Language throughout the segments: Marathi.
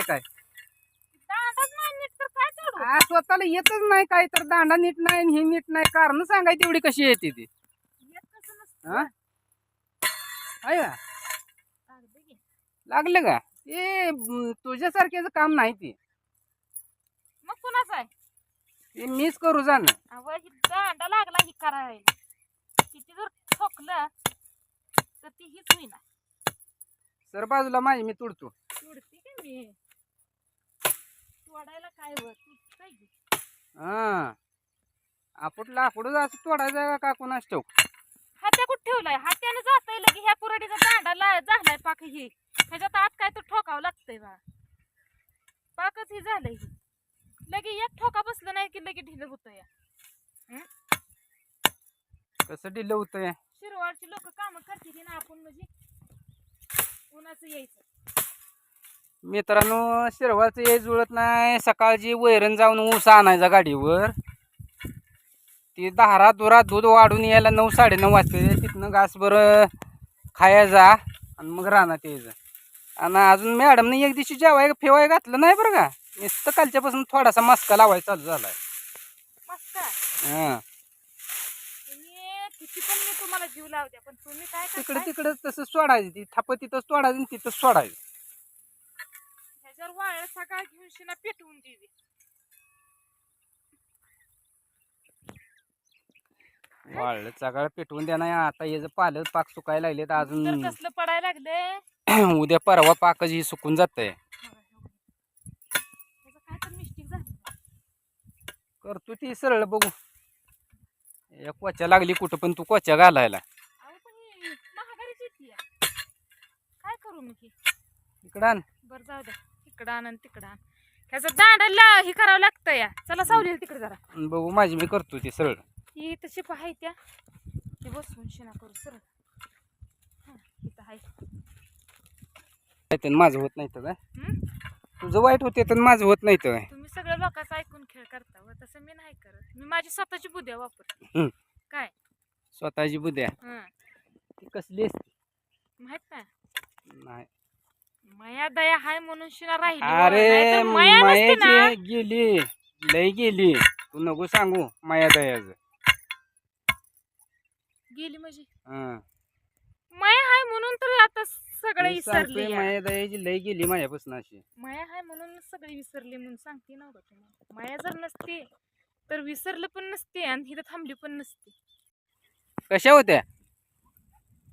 काय? काय आ, स्वतःला येतच नाही काय तर. दांडा नीट नाही आणि हे नीट नाही. कारण सांगाय तेवढी कशी येते ती? हा आहे का. लागलं का? ते म, तुझ्यासारख्याचं काम नाही ते. मग कुणाच आहे? ते मीच करू जा ही दांडा लागला ही करायला. किती जर ठोकलं तर ती हीच होईना. सर बाजूला माझी मी तुडतो. तोडते की मी. तोडायला काय. हा. आपण लाकडं असं तोडायचं का कोणाच ठेव हात्या कुठं ठेवलाय? हात्याने जातंय लगे. ह्या पुराडीचा दांडा ला झालाय पाक ही. ह्याच्यात आत काय तर ठोकावं लागतंय बा. पाकच ही झालंय ही. लगे एक ठोका बसलं नाही की लगे ढिलं होतं या. कसं डिलं होतंय? शिरवाडची लोक काम करते की ना आपण म्हणजे. उन्हाचं यायचं. मित्रांनो शिरवाचं हे जुळत नाही. सकाळची वैरण जाऊन ऊस आणायचा गाडीवर. ती दहारा दुरा दूध वाढून यायला नऊ साडेनऊ वाजते. तिथनं घास बरं खायचा आणि मग रानात यायचं. आणि अजून मॅडमने एक दिवशी जेवाय फेवाय घातलं नाही बरं का? नुसतं कालच्यापासून थोडासा मस्का लावायचा चालू झालाय. हां. तिकडे तिकडं तसं सोडायचं. ती थाप तिथंच सोडायचं तिथंच सोडायचं. ह्याच्यावर वाळ सकाळ घेऊन शिना पेटवून दिली वाळलं चगाळ पेटवून द्या नाही आता याचं पालं पाक सुकायला लागले तर तर अजून कसलं पडायला लागले उद्या परवा पाकच ही सुकून जातंय. त्याचं काय तर मिस्टेक झाली. करतो ती सरळ बघू. एक कोच्या लागली कुठं पण तू कोच्या घालायला. अहो पण ही महागारीची येते काय करू मी की? इकडं आण. बरं जाऊ द्या. इकडं आण आणि तिकडं आण. ह्याचं दांडाला हे करावं लागतं या. चला सावली तिकडे जरा. बघू माझी मी करतो ती सरळ. ही तशी पाहाय त्या. ती बसवून शिना करू सरळ. हं, इथं आहे. माझं होत नाही तर काय हं? तुझं वाईट होते तर माझं होत नाही तर काय तुम्ही सगळं लोकांचं ऐकून खेळ करता व तसं मी नाही करत. मी माझी स्वतःची बुद्ध्या वापरते. हं. काय? स्वतःची बुद्ध्या हं ती कसली असते? माहीत नाही. नाही. माया दया हाय म्हणून शिना राहिली व. अरे मायाची गेली लय गेली. तू नको सांगू माया दयाचं. गेली म्हणजे? हं. माया हाय म्हणून तर आता सगळं विसरली. माया दयाची लय गेली माझ्यापासून अशी. माया हाय म्हणून सगळी विसरली म्हणून सांगते ना बघ माया जर नसते तर विसरलं पण नसते आणि इथं थांबली पण नसते. कशा होत्या?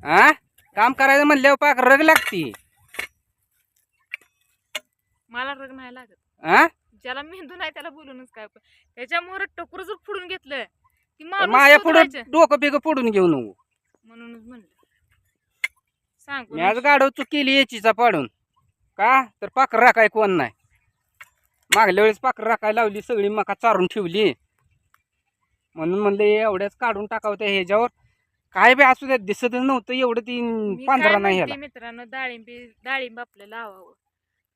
हा काम करायचं म्हणल्यावर पाक रग लागती. मला रग नाही लागत. हा ज्याला मेंदू नाही त्याला बोलूनच काय उपयोग. त्याच्यामुळे टोकर जर फोडून घेतलं की तर माणूस माझ्या पुढं सुधारायचं. डोकं बिकं फोडून घेऊ नको. म्हणूनच म्हणलं. सांगू मी आज गाडव चूक केली याचीचा पाडून. का? तर पाकर राखाय कोण नाही? मागल्या वेळेस पाकर राखाय लावली सगळी मका चारून ठेवली. म्हणून म्हणलं हे एवढ्याच काढून टाकावं त्या ह्याच्यावर. काय बी असू द्या दिसतच नव्हतं एवढं ती मी पांढरा नाही म्हणते ह्याला. मित्रांनो डाळिंबी डाळिंब आपल्याला लावावं.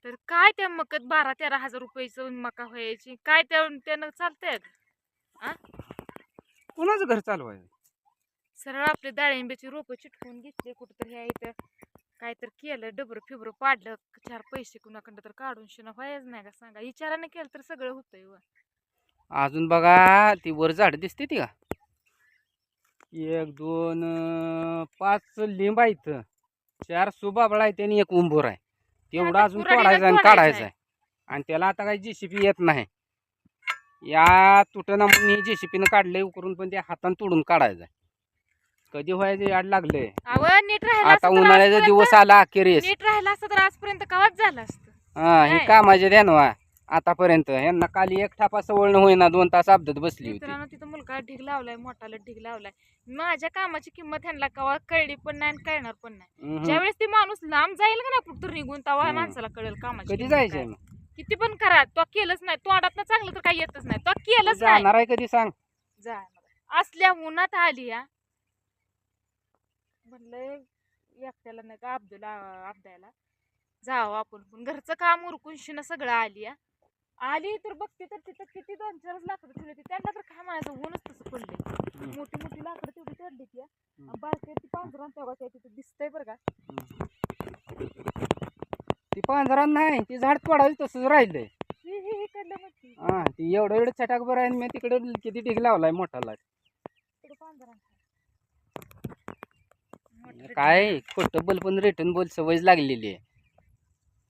तर काय त्या मकत बारा तेरा हजार रुपयाचं मका व्हायची? काय त्या त्यानं चालतंय का? कुणाचं घर चालवायचं? सरळ आपले डाळिंब्याची रोपं चिटकून घेतले कुठंतरी ह्या इथं काय तर केलं डबरं फिबरं पाडलं चार पैसे कुणाकडं तर काढून शिना व्हायच नाही का सांगा? विचारानं केलं तर सगळं होतंय व. अजून बघा ती वर झाड दिसते ती का? एक दोन अं, पाच लिंब आहेत. चार सुबाबळा आहेत आणि एक उंबूर आहे. तेवढं अजून तोडायचं आणि काढायचं आहे. आणि त्याला आता काही जेसीपी येत नाही. या तुटना म्हणून ही जेसीपीनं काढलंय उकरून पण त्या हातानं तोडून काढायचं आहे. कधी व्हायचं याड नीट राहिला आता असतं तर उन्हाळ्याचा आजपर्यंत- दिवस आला अखेरीस. नीट राहिला असतं तर आजपर्यंत कवाच झालं असतं? हा हे काय? कामाचे ध्यानवा आतापर्यंत. यांना काल एक थापा सवळ होईना दोन तास अपघात बसली होती. मित्रांनो तिथं मुलगा ढीग लावलाय मोठाला ढीग लावलाय. माझ्या कामाची किंमत ह्यांना कवा कळली पण नाही आणि कळणार पण नाही. ज्यावेळेस ती माणूस लांब जाईल का ना कुठं निघून तेव्हा हम्म. माणसाला कळेल कामाची कधी किंमत जायचंय. मग? किती पण करा तो केलंच नाही. तोंडात चांगलं तर काही येतच नाही. तो केलंच नाही. जाणार आहे कधी सांग. जाणार असल्या उन्हात आली या म्हणलं एकट्याला नाही का अब्दुल अब्दायला. जावं आपण पण. घरचं काम उरकून शिना सगळं आली या आली तर बघते तर तिथं किती दोन चारच लाकडं ठेवली होती. त्यांना तर काय म्हणायचं ऊनच तसं पडले. मोठी मोठी लाकडं तेवढी चढली ती बारके ती पांघरण तेव्हा काय तिथं दिसतंय बरं का. ती पांजरा नाही ती झाड तोडायचं तसंच राहिलंय. हे हे ती एवढं एवढं छटाक बरं आहे मी तिकडे किती ढीग लावलाय मोठाला. तिकडं पांजरा मोठं काय खोटं बोल पण रिटर्न बोल सवयच लागलेली आहे.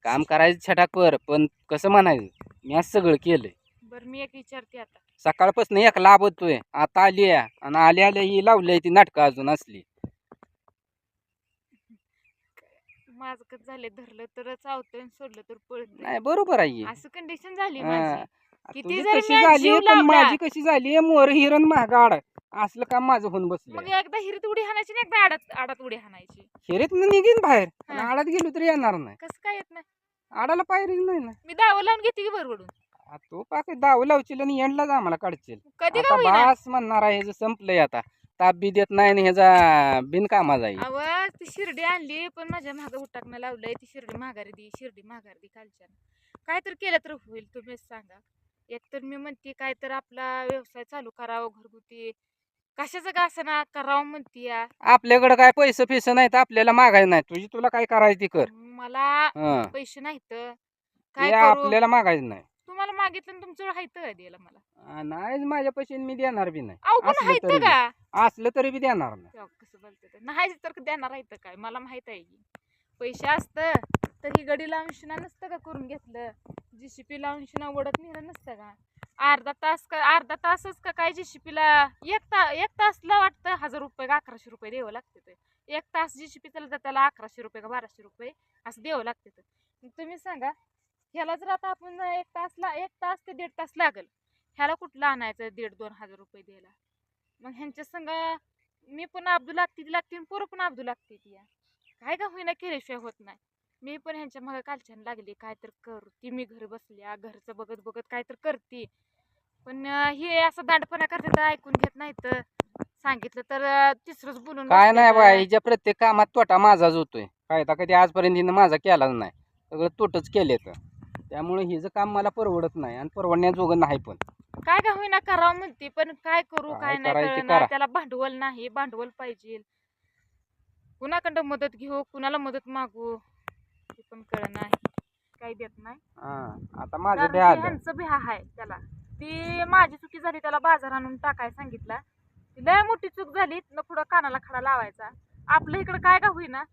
काम करायचं छटाकवर पण कसं म्हणायचं? मी आज सगळं केलंय. बरं मी एक विचारते आता. सकाळपासून एक लाभ होतोय आता आली आहे. आणि आल्या आल्या ही लावली ती नाटकं अजून असली. माझं कसं झालंय धरलं तर चावतंय आणि सोडलं तर पळतंय. नाही बरोबर आहे. असं कंडिशन झाली हा. माझी. किती तुझी जरी कशी झाली? जीव पण लावला. माझी कशी झाली? मोर हिरण महागाड असलं काम माझं होऊन मग बसलं एकदा हिरीत उडी हाणायची आणि एकदा आडात आडात उडी हाणायची. हिरीत निघीन बाहेर. पण हा. आडात गेलो तरी येणार नाही. कसं काय येत नाही? आडाला पायरीच नाही ना. मी दावं लावून घेते की आ, तू पाक दाव लावशील आणि एंडलाच आम्हाला काढशील कधी आता का होईना बास म्हणणार आहे ह्याचं संपलंय आता. ताप बी देत नाही आणि ह्याचा बिनकामा जाईल आवाज ती शिर्डी आणली पण माझ्या मागं उठाकणं लावलंय. ती शिर्डी माघारी दी शिर्डी माघारी दी कालच्या काय तर केलं तर होईल तुम्हीच सांगा. एक तर मी म्हणते काय तर आपला व्यवसाय चालू करावं घरगुती. कशाचं का असं करावं म्हणते आपल्याकडे काय पैसे फिस नाही तर आपल्याला मागायचं नाही. तुझी तुला काय करायचं ती कर. मला हं. पैसे नाहीत काय करू? आपल्याला मागायचं नाही. तुम्हाला मागितलं आणि तुमचं हायत का द्यायला मला? आ, नाही माझ्या पैसे मी देणार बी नाही. अहो पण असलं हायत तरी बी. का? असलं तरी बी देणार नाही. तेव्हा कसं बोलते ते. नाही तर देणार आहे काय? मला माहीत आहे की. पैसे असतं तर ही गडी लावून शिना नसतं का करून घेतलं? जीसीपी लावून शिना ओढत नेलं नसतं का? अर्धा तास का अर्धा तासच का काय जीसीपीला एक ता एक तासला वाटतं हजार रुपये का अकराशे रुपये द्यावं लागते ते. एक तास जी जीसीपी त्याला त्याला अकराशे रुपये का बाराशे रुपये असं द्यावं लागते तर. तुम्ही सांगा ह्याला जर आता आपण एक तासला एक तास ते दीड तास लागेल. ह्याला कुठलं आणायचं दीड दोन हजार रुपये द्यायला? मग ह्यांच्या संग मी पण अब्दू लागते ती लागते पोरं पण अब्दू लागते ती या. काय का होईना केल्याशिवाय होत नाही. मी पण ह्यांच्या मग कालच्यानं लागली काय तर करते मी घर बसल्या घरचं बघत बघत काय तर करते. पण हे असं दांडपणा करते तर ऐकून घेत नाही तर. सांगितलं तर तिसरंच बोलून काय नाही बसते बा तर. हिच्या प्रत्येक कामात तोटा माझाच होतोय. फायदा कधी आजपर्यंत हिनं माझा केलाच नाही. सगळं तोटच केले तर त्यामुळे हिचं काम मला परवडत नाही आणि परवडण्याजोगं नाही पण. काय का होईना करावं म्हणते पण काय करू काय काय नाही करायचं ते कळणार करा. त्याला भांडवल नाही भांडवल पाहिजे. कुणाकडं मदत घेऊ कुणाला मदत मागू ते पण कळ नाही काही देत नाही. हा आता माझं कारण बी ते आलं. ह्यांचं बी हा आहे त्याला. ती माझी चुकी झाली त्याला बाजार आणून टाकाय सांगितला. लय मोठी चूक झाली न पुढं कानाला खडा लावायचा. आपल्या इकडं काय का होईना.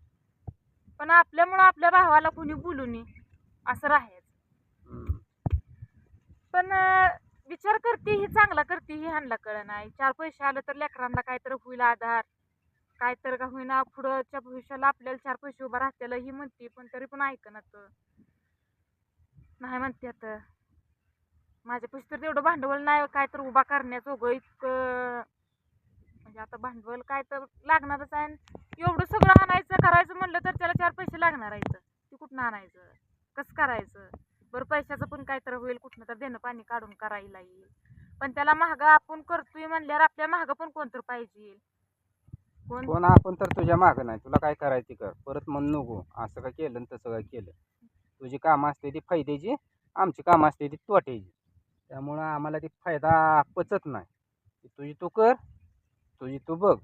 पण आपल्यामुळं आपल्या भावाला कोणी बोलू नये असं राहायचं. पण विचार करते ही चांगला करते ही ह्यांना कळ नाही चार पैसे आलं तर लेकरांना काय तर होईल आधार. काय तर का होईना पुढच्या भविष्याला आपल्याला चार पैसे उभा राहत्याला ही म्हणते पण तरी पण ऐकणार नाही म्हणते आता. माझ्या पैसे तर तेवढं भांडवल नाही काय तर उभा करण्याचं उगं इतकं. म्हणजे आता भांडवल काय तर लागणारच आहे आणि एवढं सगळं आणायचं करायचं म्हणलं तर त्याला चार पैसे लागणार आहेत. ते कुठनं आणायचं? कसं करायचं? बरं पैशाचं पण काय तर होईल कुठनं तर देणं पाणी काढून करायला येईल. पण त्याला महाग आपण करतोय म्हणल्यावर आपल्या महाग पण कोणतर पाहिजे? कोण? कोण आपण तर तुझ्या मागं नाही. तुला काय करायची कर. परत मन नको. असं काय केलं आणि तसं काय केलं. तुझी कामं असते ती फायद्याची आमची कामं असते ती तोट्याची. त्यामुळं आम्हाला ती फायदा पचत नाही. तुझी तू कर. तुझी तू बघ.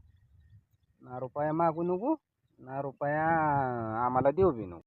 ना रुपया मागू नको ना रुपया आम्हाला देऊ बी नको.